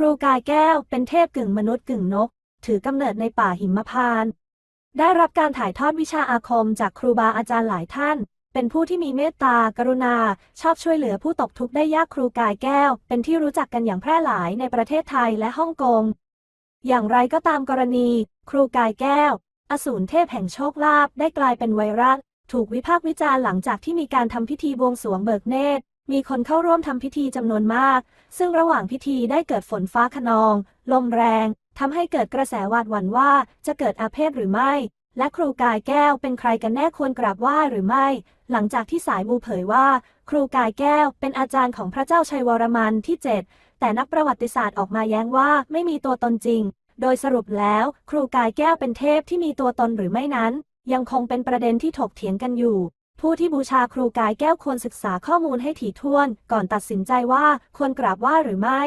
ครูกายแก้วเป็นเทพกึ่งมนุษย์กึ่งนก ถือกำเนิดในป่าหิมพานต์ได้รับการถ่ายทอดวิชาอาคมจากครูบาอาจารย์หลายท่าน เป็นผู้ที่มีเมตตากรุณา ชอบช่วยเหลือผู้ตกทุกข์ได้ยากครูกายแก้ว เป็นที่รู้จักกันอย่างแพร่หลายในประเทศไทยและฮ่องกง อย่างไรก็ตามกรณี ครูกายแก้ว อสูรเทพแห่งโชคลาภได้กลายเป็นไวรัสถูกวิพากษ์วิจารณ์หลังจากที่มีการทำพิธีบวงสรวงเบิกเนตร มีคนเข้าร่วมทำพิธีจำนวนมาก ซึ่งระหว่างพิธีได้เกิดฝนฟ้าคะนอง ลมแรงทำให้เกิดกระแสหวาดหวั่นว่าจะเกิดอาเพศหรือไม่ และครูกายแก้วเป็นใครกันแน่ควรกราบไหว้หรือไม่ หลังจากที่สายมูเผยว่า ครูกายแก้วเป็นอาจารย์ของพระเจ้าชัยวรมันที่ 7 แต่นักประวัติศาสตร์ออกมาแย้งว่าไม่มีตัวตนจริง โดยสรุปแล้ว ครูกายแก้วเป็นเทพที่มีตัวตนหรือไม่นั้น ยังคงเป็นประเด็นที่ถกเถียงกันอยู่ ผู้ที่บูชาครูกายแก้วควรศึกษาข้อมูลให้ถี่ถ้วน ก่อนตัดสินใจว่าควรกราบไหว้หรือไม่